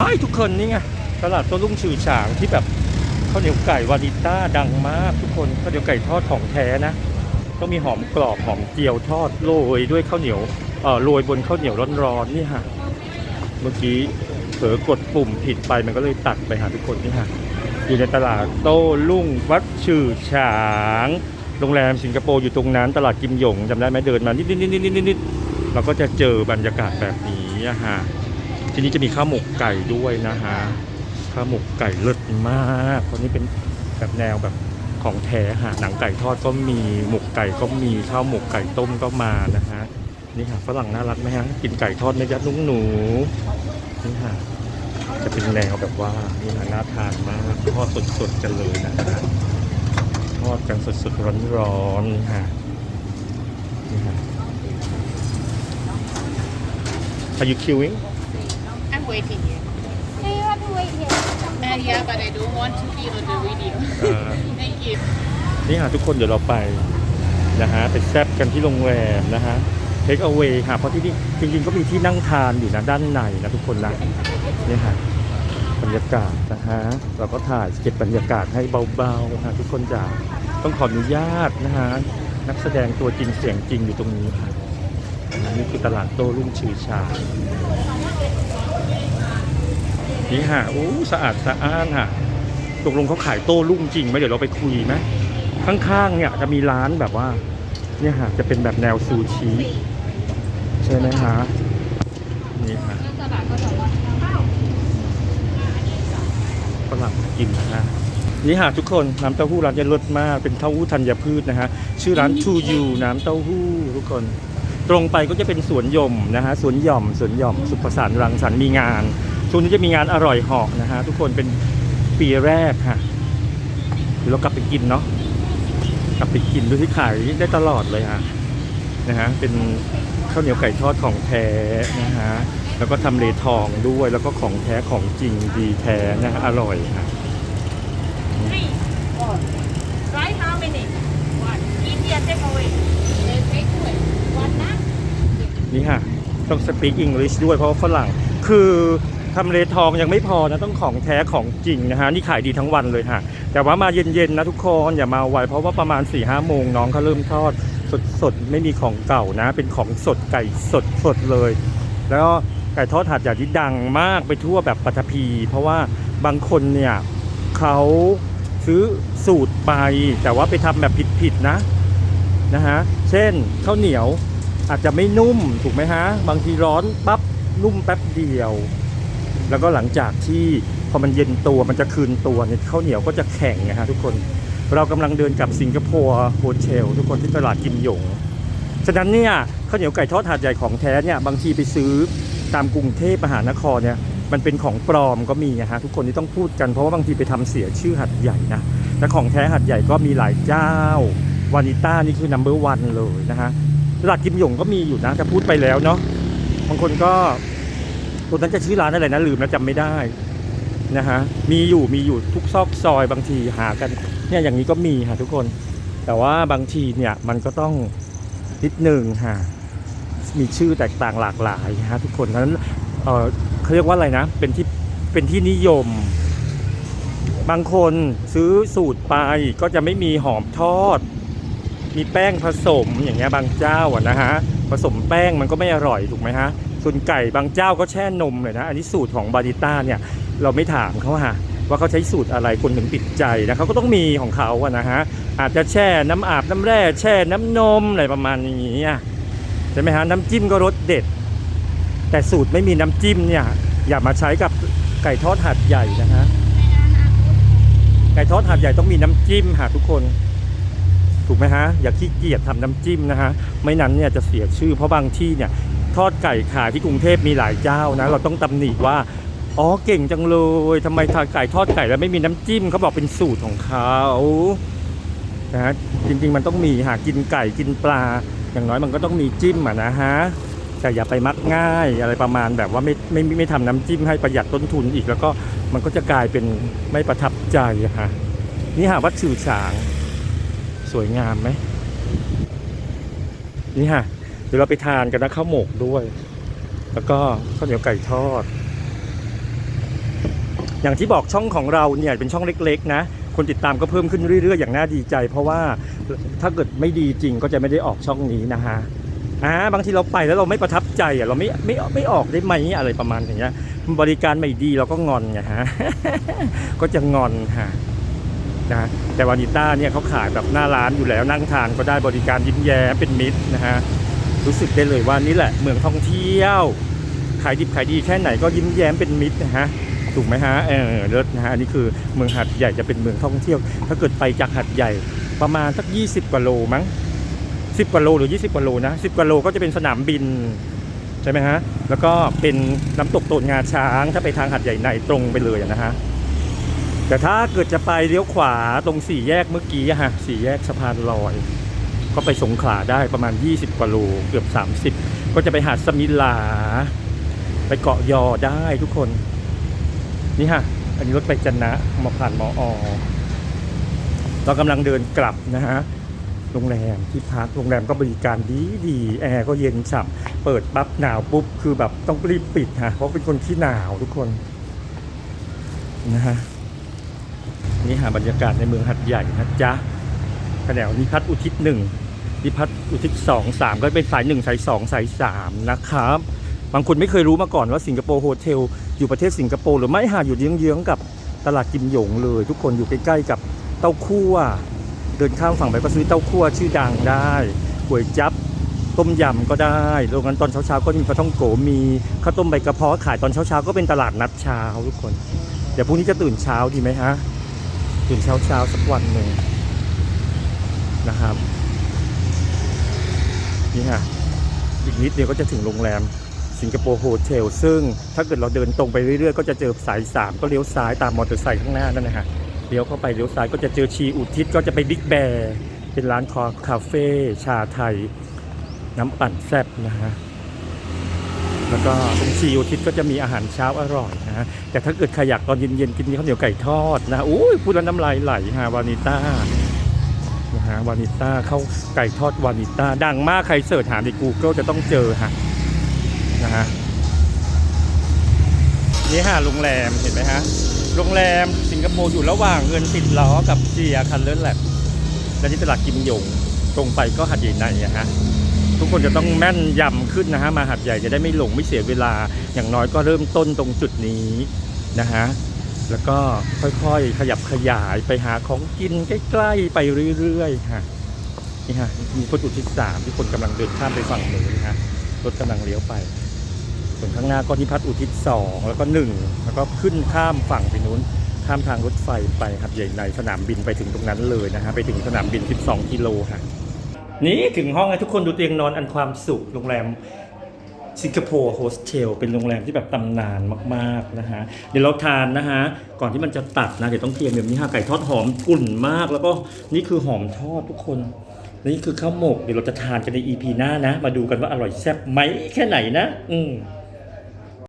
ไอ้ทุกคนนี่ไงตลาดโต้รุ่งชื่อฉางที่แบบข้าวเหนียวไก่วานิต้าดังมากทุกคนข้าวเหนียวไก่ทอดของแท้นะก็มีหอมกรอบหอมเจียวทอดโรยด้วยข้าวเหนียวเอ่อโรยบนข้าวเหนียวร้อนๆนี่ฮะเมื่อกี้เผลอกดปุ่มผิดไปมันก็เลยตัดไปหาทุกคนนี่ฮะอยู่ในตลาดโต้รุ่งวัดชื่อฉางโรงแรมสิงคโปร์อยู่ตรงนั้นตลาดกิมหยงจำได้ไหมเดินมานิดนิดนิดนิดนิดนิดเราก็จะเจอบรรยากาศแบบนี้ฮะ ที่นี้จะมีข้าวหมกไก่ด้วยนะฮะข้าวหมกไก่เลิศมากเพราะนี่เป็นแบบแนวแบบของแท้ฮะหนังไก่ทอดก็มีหมกไก่ก็มีข้าวหมกไก่ต้มก็มานะฮะนี่ค่ะฝรั่งน่ารักไหมฮะกินไก่ทอดไหมยัดลุงหนูนี่ค่ะจะเป็นแนวแบบว่านี่ค่ะน่าทานมากทอดสดๆกันเลยนะฮะทอดกันสดๆร้อนๆนี่ค่ะนี่ค่ะ Are you queuing? I'm waiting here. Do you have to wait here? Uh, yeah, but I don't want to be on the video. เอ่อ Thank you. นี่ฮะทุกคนเดี๋ยวเราไปนะฮะไปแซบกันที่โรงแรมนะฮะเทคเอา a y ค่ะเพราะที่นี่จริงๆก็มีที่นั่งทานอยู่นะด้านในนะทุกคนนะนี่ฮะบรรยากาศนะฮะเราก็ถ่ายเก็บบรรยากาศให้เบาๆฮะทุกคนจ๋าต้องขออนุญาตนะฮะนักแสดงตัวจริงเสียงจริงอยู่ตรงนี้ค่ะนะนี่คือตลาดโต้รุ่งชื่อชา นี่ฮะโอ้สะอาดสะอ้านฮะตกลงเขาขายโต้รุ่งจริงไหมเดี๋ยวเราไปคุยไหมข้างๆเนี่ยจะมีร้านแบบว่า เนี่ยฮะจะเป็นแบบแนวซูชิใช่ไหมฮะนี่ฮะฝรั่งกินนะฮะนี่ฮะทุกคนน้ำเต้าหู้ร้านจะเลิศมากเป็นเต้าหู้ธัญพืชนะฮะชื่อร้าน To You น้ำเต้าหู้ทุกคน ตรงไปก็จะเป็นสวนหย่อมนะฮะสวนหย่อมสวนหย่อมสุขประสานรังสรรค์มีงาน ช่วงนี้จะมีงานอร่อยเหอกนะฮะทุกคนเป็นปีแรกค่ะเดี๋ยวเรากลับไปกินเนาะกลับไปกินดูที่ขายได้ตลอดเลยฮะนะฮะเป็นข้าวเหนียวไก่ทอดของแท้นะฮะแล้วก็ทำเลทองด้วยแล้วก็ของแท้ของจริงดีแท้นะฮะอร่อยฮะ Three, four. Right how many? One. India take away. They take away. One นะนี่ฮะต้อง speak English ด้วยเพราะว่าฝรั่งคือ ทำเลทองยังไม่พอนะต้องของแท้ของจริงนะฮะนี่ขายดีทั้งวันเลยฮะแต่ว่ามาเย็นๆนะทุกคนอย่ามาไวเพราะว่าประมาณ4ี่ห้าโมงน้องเขาเริ่มทอดสดๆไม่มีของเก่านะ เป็นของสดไก่สดสดเลย แล้วไก่ทอดหาดใหญ่ที่ดังมากไปทั่วแบบปัตภีเพราะว่าบางคนเนี่ยเขาซื้อสูตรไป แต่ว่าไปทำแบบผิดๆนะนะฮะเช่นข้าวเหนียวอาจจะไม่นุ่มถูกไหมฮะ บางทีร้อนปั๊บนุ่มแป๊บเดียว แล้วก็หลังจากที่พอมันเย็นตัวมันจะคืนตัวเนี่ยข้าวเหนียวก็จะแข็งนะฮะทุกคนเรากำลังเดินกลับสิงคโปร์โฮเทลทุกคนที่ตลาดกิมหยง ฉะนั้นเนี่ยข้าวเหนียวไก่ทอดถาดใหญ่ของแท้เนี่ยบางทีไปซื้อตามกรุงเทพมหานครเนี่ยมันเป็นของปลอมก็มีนะฮะทุกคนที่ต้องพูดกันเพราะว่าบางทีไปทำเสียชื่อหัดใหญ่นะและของแท้หัดใหญ่ก็มีหลายเจ้าวานิต้านี่คือ number one เลยนะฮะตลาดกิมหยงก็มีอยู่นะแต่พูดไปแล้วเนาะบางคนก็ ตัวนั้นจะชื่อร้านอะไรนะลืมแล้วจำไม่ได้นะฮะมีอยู่มีอยู่ทุกซอกซอยบางทีหากันเนี่ยอย่างนี้ก็มีค่ะทุกคน แต่ว่าบางทีเนี่ยมันก็ต้องนิดหนึ่งฮะมีชื่อแตกต่างหลากหลายฮะทุกคนเพราะนั้นเออเขาเรียกว่าอะไรนะ เป็นที่เป็นที่นิยม บางคนซื้อสูตรไปก็จะไม่มีหอมทอด มีแป้งผสมอย่างเงี้ยบางเจ้าอะนะฮะผสมแป้งมันก็ไม่อร่อยถูกไหมฮะ ส่วนไก่บางเจ้าก็แช่นมเลยนะ อันนี้สูตรของบาริต้าเนี่ยเราไม่ถามเขาฮะว่าเขาใช้สูตรอะไรคนถึงติดใจนะเขาก็ต้องมีของเขาอะนะฮะอาจจะแช่น้ำอาบน้ำแร่แช่น้ำนมอะไรประมาณนี้ใช่ไหมฮะน้ำจิ้มก็รสเด็ด แต่สูตรไม่มีน้ำจิ้มเนี่ยอย่ามาใช้กับไก่ทอดหัดใหญ่นะฮะไก่ทอดหัดใหญ่ต้องมีน้ำจิ้มหาทุกคนถูกไหมฮะอย่าขี้เกียจทำน้ำจิ้มนะฮะไม่นั้นเนี่ยจะเสียชื่อเพราะบางที่เนี่ย ทอดไก่ขายที่กรุงเทพมีหลายเจ้านะ เราต้องตำหนิว่า อ๋อเก่งจังเลยทำไมทาไก่ทอดไก่แล้วไม่มีน้ำจิ้มเขาบอกเป็นสูตรของเขานะฮะจริงๆมันต้องมีหากินไก่กินปลา อย่างน้อยมันก็ต้องมีจิ้มอะนะฮะแต่อย่าไปมักง่ายอะไรประมาณแบบว่าไม่ไม่ไม่ไม่ทำน้ำจิ้มให้ประหยัดต้นทุนอีก แล้วก็มันก็จะกลายเป็นไม่ประทับใจฮะนี่หาวัดชื่อฉาง สวยงามไหมนี่ฮะ เดี๋ยวเราไปทานกันนะข้าวหมกด้วย แล้วก็ข้าวเหนียวไก่ทอด อย่างที่บอกช่องของเราเนี่ยเป็นช่องเล็ก ๆ นะคนติดตามก็เพิ่มขึ้นเรื่อย ๆ อย่างน่าดีใจ เพราะว่าถ้าเกิดไม่ดีจริงก็จะไม่ได้ออกช่องนี้นะฮะอ่าบางทีเราไปแล้วเราไม่ประทับใจอะเราไม่ไม่ไม่ออกได้ไหมอะไรประมาณอย่างเงี้ยบริการไม่ดีเราก็งอนไงฮะก็จะงอนฮะนะแต่วานิต้าเนี่ยเขาขายแบบหน้าร้านอยู่แล้วนั่งทานก็ได้บริการยิ้มแย้มเป็นมิตรนะฮะ รู้สึกได้เลยว่านี่แหละเมืองท่องเที่ยวขายดิบขายดีแค่ไหนก็ยิ้มแย้มเป็นมิตรนะฮะถูกไหมฮะเออเลิศนะฮะอันนี้คือเมืองหัดใหญ่จะเป็นเมืองท่องเที่ยว ถ้าเกิดไปจากหัดใหญ่ประมาณสัก 20กว่าโลมั้ง10กว่าโลหรือ 20กว่าโลนะ10กว่าโลก็จะเป็นสนามบินใช่ไหมฮะแล้วก็เป็นน้ำตกโตนงาช้างถ้าไปทางหัดใหญ่ในตรงไปเลยนะฮะแต่ถ้าเกิดจะไปเลี้ยวขวาตรงสี่แยกเมื่อกี้ฮะสี่แยกสะพานลอย ก็ไปสงขลาได้ประมาณ 20กว่าโลเกือบ 30 ก็จะไปหาดสมิลา ไปเกาะยอได้ทุกคน นี่ฮะ อันนี้รถไปจันนะมาผ่านมออเรากำลังเดินกลับนะฮะโรงแรมที่พักโรงแรมก็บริการดีดีแอร์ก็เย็นฉ่ำเปิดปั๊บหนาวปุ๊บคือแบบต้องรีบปิดฮะเพราะเป็นคนที่หนาวทุกคนนะฮะนี่ฮะบรรยากาศในเมืองหัดใหญ่นะจ๊ะแถวนิพัฒน์อุทิศหนึ่ง นิพัฒน์อุทิศสองสามก็เป็นสายหนึ่งสายสองสายสามนะครับ บางคนไม่เคยรู้มาก่อนว่าสิงคโปร์โฮเทลอยู่ประเทศสิงคโปร์หรือไม่หาอยู่เยื้องๆกับตลาดกิมหยงเลย ทุกคนอยู่ใกล้ๆกับเต้าคั่ว เดินข้ามฝั่งไปก็ซื้อเต้าคั่วชื่อดังได้ก๋วยจับต้มยำก็ได้โรงงานตอนเช้าๆก็มีปลาท่องโกมีข้าวต้มใบกระเพาะขายตอนเช้าๆก็เป็นตลาดนัดเช้าทุกคน เดี๋ยวพรุ่งนี้จะตื่นเช้าดีไหมฮะ ตื่นเช้าๆสักวันหนึ่งนะครับ นี่ฮะอีกนิดเดียวก็จะถึงโรงแรมสิงคโปร์โฮเทลซึ่งถ้าเกิดเราเดินตรงไปเรื่อยๆ ก็จะเจอสาย 3 ก็เลี้ยวซ้ายตามมอเตอร์ไซค์ข้างหน้านั่นนะฮะเลี้ยวเข้าไปเลี้ยวซ้ายก็จะเจอชีอุทิศก็จะไปบิ๊กแบร์เป็นร้านคอคาเฟ่ชาไทย น้ำปั่นแซ่บนะฮะแล้วก็ตรงชีอุทิศก็จะมีอาหารเช้าอร่อยนะฮะแต่ถ้าเกิดใครอยากตอนเย็นๆกินข้าวเหนียวไก่ทอดนะอุ้ยพูดแล้วน้ำลายไหลฮะวานิต้า นะฮะวานิต้าเข้าไก่ทอดวานิต้าดังมากใครเสิร์ชหาใน Google จะต้องเจอฮะนะฮะนี่ฮะโรงแรมเห็นไหมฮะโรงแรมสิงคโปร์อยู่ระหว่างเงินติดล้อกับเจียคันเลอร์แลบและที่ตลาดกิมยงตรงไปก็หัดใหญ่ในอะฮะทุกคนจะต้องแม่นยำขึ้นนะฮะมาหัดใหญ่จะได้ไม่หลงไม่เสียเวลาอย่างน้อยก็เริ่มต้นตรงจุดนี้นะฮะ แล้วก็ค่อยๆ ขยับขยายไปหาของกินใกล้ๆ ไปเรื่อยๆฮะนี่ฮะมีพุทธอุทิศสามที่คนกำลังเดินข้ามไปฝั่งนู้นฮะรถกำลังเลี้ยวไป ส่วนข้างหน้าก็นิพัฒน์อุทิศสองแล้วก็หนึ่งแล้วก็ขึ้นข้ามฝั่งไปนู้น ข้ามทางรถไฟไปครับใหญ่ในสนามบินไปถึงตรงนั้นเลยนะฮะไปถึงสนามบิน 12 กิโลฮะนี่ถึงห้องให้ทุกคนดูเตียงนอนอันความสุขโรงแรม สิงคโปร์โฮสเทลเป็นโรงแรมที่แบบตำนานมากๆนะฮะเดี๋ยวเราทานนะฮะก่อนที่มันจะตัดนะเดี๋ยวต้องเตรียมแบบนี้ฮะไก่ทอดหอมกลุ่นมาก แล้วก็นี่คือหอมทอดทุกคนนี่คือข้าวหมกเดี๋ยวเราจะทานกันใน EP หน้านะ มาดูกันว่าอร่อยแซ่บไหมแค่ไหนนะ อืม